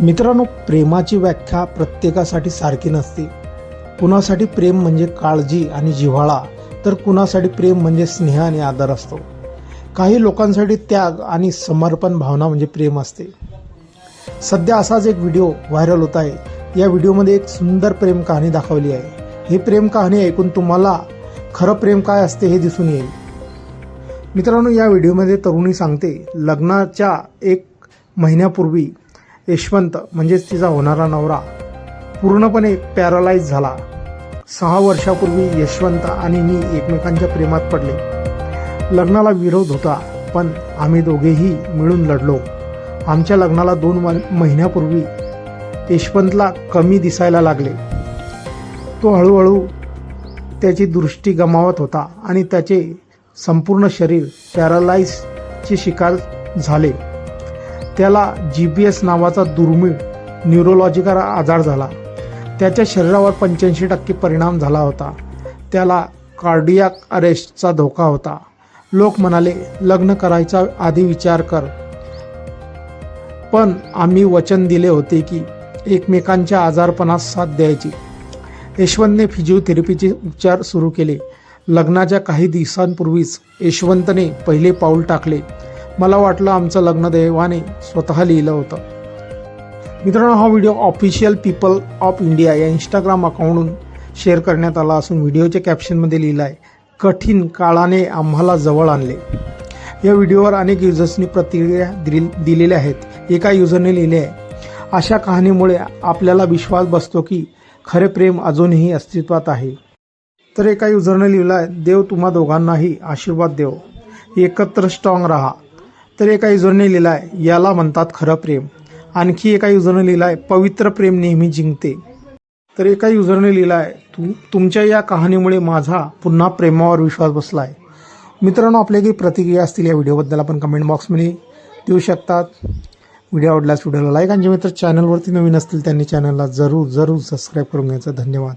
मित्रांनो प्रेमाची व्याख्या प्रत्येकासाठी सारखी नसते. कुणासाठी प्रेम म्हणजे काळजी आणि जिव्हाळा तर कुणासाठी प्रेम म्हणजे स्नेह आणि आदर असतो. काही लोकांसाठी त्याग आणि समर्पण भावना म्हणजे प्रेम असते. सध्या असाच एक व्हिडिओ व्हायरल होत आहे. या व्हिडिओमध्ये एक सुंदर प्रेम कहाणी दाखवली आहे. ही प्रेम कहाणी ऐकून तुम्हाला खरं प्रेम काय असते हे दिसून येईल. मित्रांनो या व्हिडिओमध्ये तरुणी सांगते लग्नाच्या एक महिन्यापूर्वी यशवंत म्हणजेच तिचा होणारा नवरा पूर्णपणे पॅरालाइज झाला. सहा वर्षापूर्वी यशवंत आणि मी एकमेकांच्या प्रेमात पडले. लग्नाला विरोध होता पण आम्ही दोघेही मिळून लढलो. आमच्या लग्नाला दोन महिन्यापूर्वी यशवंतला कमी दिसायला लागले. तो हळूहळू त्याची दृष्टी गमावत होता आणि त्याचे संपूर्ण शरीर पॅरालाइजचे शिकार झाले. त्याला जी बी एस नावाचा दुर्मिळ न्यूरोलॉजिकल आजार झाला. त्याच्या शरीरावर पंच्याऐंशी टक्के परिणाम झाला होता. त्याला कार्डियाक अरेस्टचा धोका होता. लोक म्हणाले लग्न करायचा आधी विचार कर. पण आम्ही वचन दिले होते की एकमेकांच्या आजारपणास साथ द्यायची. यशवंतने फिजिओथेरपीचे उपचार सुरू केले. लग्नाच्या काही दिवसांपूर्वीच यशवंतने पहिले पाऊल टाकले. मला वाटलं आमचं लग्न देवाने स्वतः लिहिलं होतं. मित्रांनो हा video official people of India या इंस्टाग्राम अकाउंटहून शेअर करण्यात आला असून व्हिडिओच्या कॅप्शनमध्ये लिहिलं आहे कठीण काळाने आम्हाला जवळ आणले. या व्हिडिओवर अनेक युजर्सनी प्रतिक्रिया दिल दिलेल्या आहेत. एका युजरने लिहिले आहे अशा कहाणीमुळे आपल्याला विश्वास बसतो की खरे प्रेम अजूनही अस्तित्वात आहे. तर एका युजरने लिहिलं आहे देव तुम्हा दोघांनाही आशीर्वाद देव. एकत्र स्ट्रॉंग राहा. तर एका युजरने लिहिलं आहे याला म्हणतात खरं प्रेम. आणखी एका युजरने लिहिलं आहे पवित्र प्रेम नेहमी जिंकते. तर एका युजरने लिहिलं आहे तु तुमच्या या कहाणीमुळे माझा पुन्हा प्रेमावर विश्वास बसला आहे मित्रांनो आपल्या काही प्रतिक्रिया असतील या व्हिडिओबद्दल आपण कमेंट बॉक्समध्ये देऊ शकतात. व्हिडिओ आवडल्यास व्हिडिओला लाईक आणि जे मित्र चॅनलवरती नवीन असतील त्यांनी चॅनलला जरूर जरूर सबस्क्राईब करून घ्यायचं. धन्यवाद.